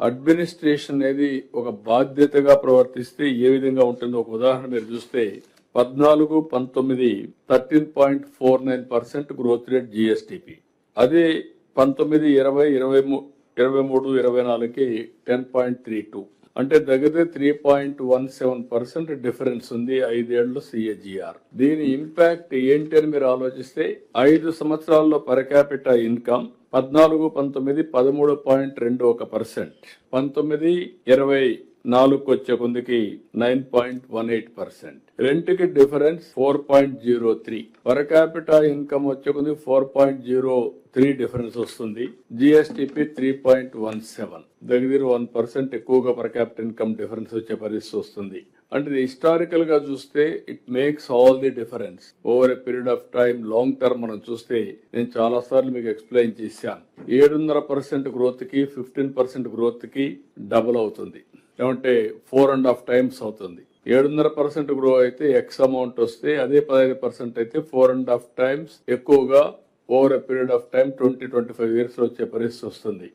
Administration అనేది ఒక బాధ్యతగా ప్రవర్తిస్తే ఏ విధంగా ఉంటుందో ఒక ఉదాహరణ మీరు చూస్తే పద్నాలుగు పంతొమ్మిది thirteen point four nine percent growth rate GSDP. అదే పంతొమ్మిది ఇరవై ఇరవై ఇరవై మూడు ఇరవై నాలుగుకి టెన్ పాయింట్ త్రీ టూ. అంటే దగ్గర three point one seven percent difference ఉంది ఐదేళ్ళు సిఏజిఆర్ దీని ఇంపాక్ట్ ఏంటి అని మీరు ఆలోచిస్తే ఐదు సంవత్సరాల్లో పరకాపిట ఇన్కమ్ పద్నాలుగు పంతొమ్మిది పదమూడు పాయింట్ రెండు ఒక పర్సెంట్ పంతొమ్మిది ఇరవై నాలుగు వచ్చే కొందికి nine point one eight percent. రెంట్కి difference four point zero three. Per capital income వచ్చే కొంది four point zero three difference వస్తుంది. GSDP three point one seven. దగ్గర వన్ పర్సెంట్ ఎక్కువగా పర్ క్యాపిటల్ ఇన్కమ్ డిఫరెన్స్ వచ్చే పరిస్థితి వస్తుంది. అంటే హిస్టారికల్గా చూస్తే it makes all the difference. Over a period of time long term మనం చూస్తే నేను చాలా సార్లు మీకు ఎక్స్ప్లెయిన్ చేశాను. ఏడున్నర పర్సెంట్ గ్రోత్కి ఫిఫ్టీన్ పర్సెంట్ గ్రోత్కి డబుల్ అవుతుంది. ఏమంటే ఫోర్ అండ్ హాఫ్ టైమ్స్ అవుతుంది. ఏడున్నర పర్సెంట్ గ్రో అయితే ఎక్స్ అమౌంట్ వస్తే అదే పదహైదు పర్సెంట్ అయితే ఫోర్ అండ్ హాఫ్ టైమ్స్ ఎక్కువగా over a period of time twenty twenty five years వచ్చే పరిస్థితి వస్తుంది.